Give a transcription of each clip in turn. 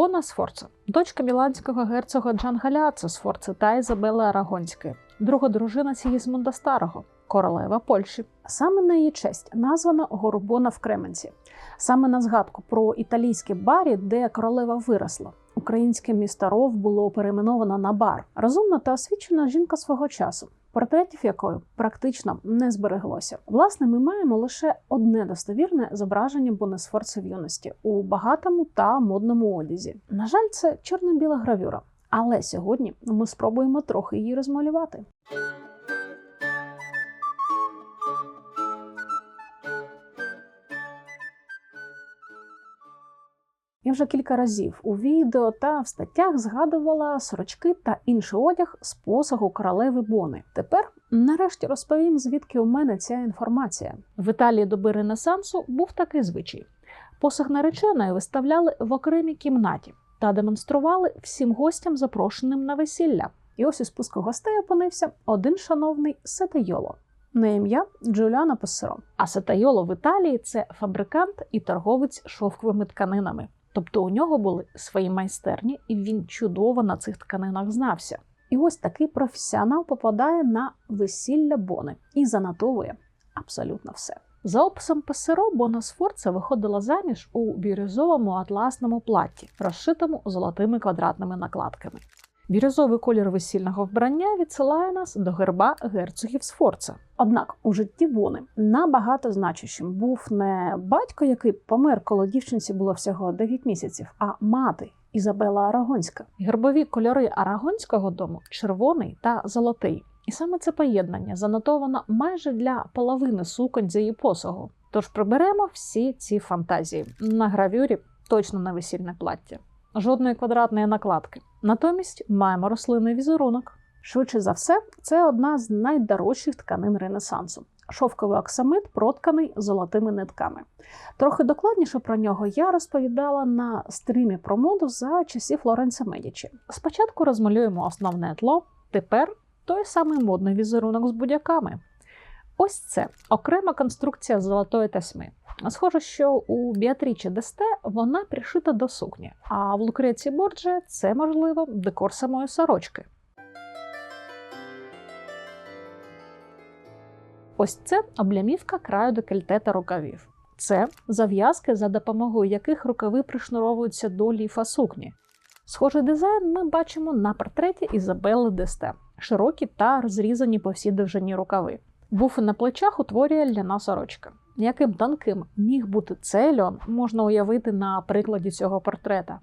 Бона Сфорца, дочка міланського герцога Джангаляца Сфорца та Ізабели Арагонської, друга дружина Сігізмунда Старого, королева Польщі. Саме на її честь названа Горбона в Кременці. Саме на згадку про італійське барі, де королева виросла. Українське місто Ров було перейменовано на бар. Розумна та освічена жінка свого часу, портретів якої практично не збереглося. Власне, ми маємо лише одне достовірне зображення Бонесфорца в юності у багатому та модному одязі. На жаль, це чорно-біла гравюра. Але сьогодні ми спробуємо трохи її розмалювати. Я вже кілька разів у відео та в статтях згадувала сорочки та інший одяг з посагу королеви Бони. Тепер нарешті розповім, звідки у мене ця інформація. В Італії доби Ренесансу був такий звичай: посаг нареченої виставляли в окремій кімнаті та демонстрували всім гостям, запрошеним на весілля. І ось у списку гостей опинився один шановний Сетайоло. На ім'я Джуліано Пессеро. А Сетайоло в Італії це фабрикант і торговець шовковими тканинами. Тобто у нього були свої майстерні, і він чудово на цих тканинах знався. І ось такий професіонал попадає на весілля Бони і занотовує абсолютно все. За описом Песеро, Бона Сфорца виходила заміж у бірюзовому атласному платі, розшитому золотими квадратними накладками. Бірюзовий колір весільного вбрання відсилає нас до герба герцогів Сфорца. Однак у житті Бони набагато значущим був не батько, який помер, коли дівчинці було всього 9 місяців, а мати Ізабела Арагонська. Гербові кольори Арагонського дому червоний та золотий. І саме це поєднання занотовано майже для половини суконь за її посагу. Тож приберемо всі ці фантазії на гравюрі, точно на весільне плаття. Жодної квадратної накладки. Натомість маємо рослинний візерунок. Швидше за все, це одна з найдорожчих тканин Ренесансу. Шовковий оксамит протканий золотими нитками. Трохи докладніше про нього я розповідала на стрімі про моду за часів Лоренца Медічі. Спочатку розмалюємо основне тло, тепер той самий модний візерунок з будяками. Ось це окрема конструкція золотої тасьми. Схоже, що у Біатрічі Десте вона пришита до сукні, а в Лукреці Борджа це, можливо, декор самої сорочки. Ось це облямівка краю декольте та рукавів. Це зав'язки, за допомогою яких рукави пришнуровуються до ліфа сукні. Схожий дизайн ми бачимо на портреті Ізабели Десте, широкі та розрізані по всій довжині рукави. Буфи на плечах утворює ляна сорочка. Яким тонким міг бути цей льон, можна уявити на прикладі цього портрета.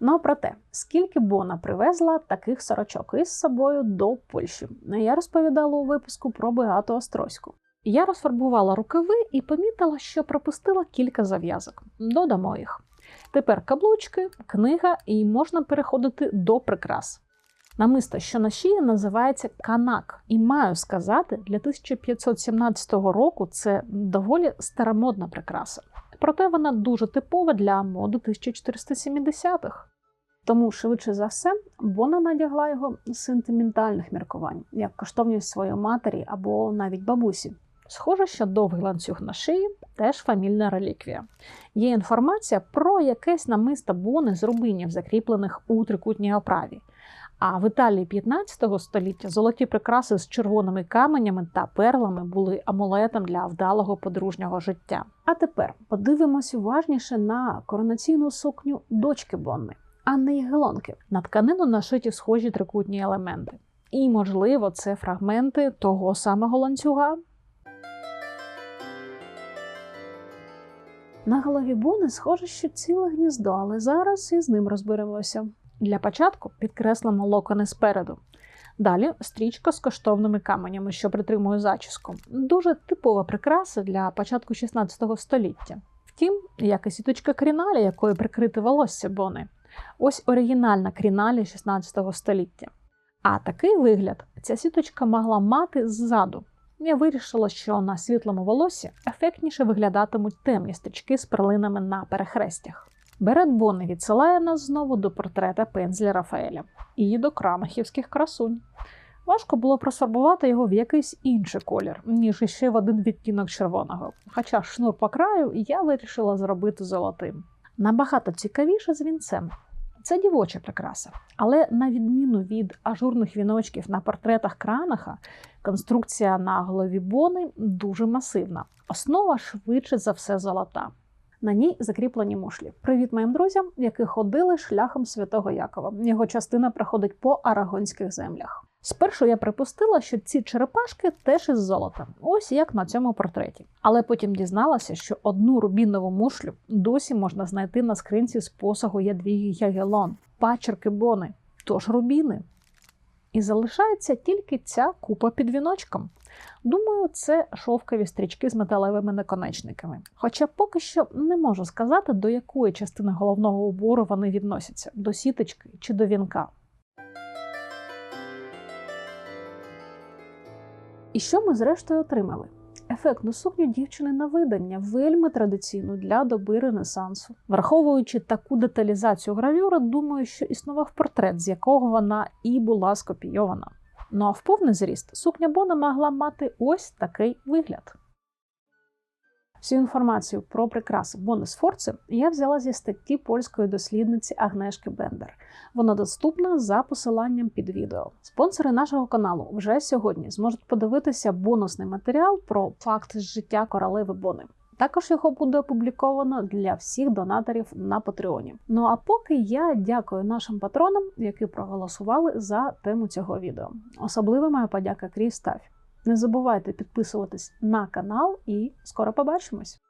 Ну про те, скільки Бона привезла таких сорочок із собою до Польщі, я розповідала у випуску про Беату Острозьку. Я розфарбувала рукави і помітила, що пропустила кілька зав'язок. Додамо їх. Тепер каблучки, книга, і можна переходити до прикрас. Намисто, що на шиї, називається канак, і маю сказати, для 1517 року це доволі старомодна прикраса. Проте вона дуже типова для моди 1470-х. Тому, швидше за все, вона надягла його з сентиментальних міркувань, як коштовність своєї матері або навіть бабусі. Схоже, що довгий ланцюг на шиї теж фамільна реліквія. Є інформація про якесь намисто бони з рубинів, закріплених у трикутній оправі. А в Італії 15 століття золоті прикраси з червоними каменями та перлами були амулетом для вдалого подружнього життя. А тепер подивимось уважніше на коронаційну сукню дочки Бонни, Анни Єгелонки. На тканину нашиті схожі трикутні елементи. І, можливо, це фрагменти того самого ланцюга. На голові Бони схоже, що ціле гніздо, але зараз із ним розберемося. Для початку підкреслимо локони спереду. Далі стрічка з коштовними каменями, що притримує зачіску. Дуже типова прикраса для початку 16 століття. Втім, як і сіточка кріналі, якою прикрити волосся Бони. Ось оригінальна кріналі 16 століття. А такий вигляд ця сіточка могла мати ззаду. Я вирішила, що на світлому волосі ефектніше виглядатимуть темні стрічки з перлинами на перехрестях. Берет Бонни відсилає нас знову до портрета пензля Рафаеля і до крамахівських красунь. Важко було просфарбувати його в якийсь інший колір, ніж іще в один відтінок червоного. Хоча шнур по краю я вирішила зробити золотим. Набагато цікавіше з вінцем. Це дівоча прикраса, але на відміну від ажурних віночків на портретах Кранаха, конструкція на голові Бони дуже масивна. Основа швидше за все золота. На ній закріплені мушлі. Привіт моїм друзям, які ходили шляхом святого Якова. Його частина проходить по арагонських землях. Спершу я припустила, що ці черепашки теж із золота, ось як на цьому портреті. Але потім дізналася, що одну рубінову мушлю досі можна знайти на скринці з посагу Ядвіги Ягелон, пачерки бони, тож рубіни. І залишається тільки ця купа під віночком. Думаю, це шовкові стрічки з металевими наконечниками. Хоча поки що не можу сказати, до якої частини головного убору вони відносяться до сіточки чи до вінка. І що ми зрештою отримали? Ефектну сукню дівчини на видання, вельми традиційну для доби Ренесансу. Враховуючи таку деталізацію гравюри, думаю, що існував портрет, з якого вона і була скопійована. Ну а в повний зріст сукня Бона могла мати ось такий вигляд. Всю інформацію про прикраси Бони Сфорци я взяла зі статті польської дослідниці Агнешки Бендер. Вона доступна за посиланням під відео. Спонсори нашого каналу вже сьогодні зможуть подивитися бонусний матеріал про факти життя королеви Бони. Також його буде опубліковано для всіх донаторів на Патреоні. Ну а поки я дякую нашим патронам, які проголосували за тему цього відео. Особлива моя подяка Крістаф. Не забувайте підписуватись на канал і скоро побачимось!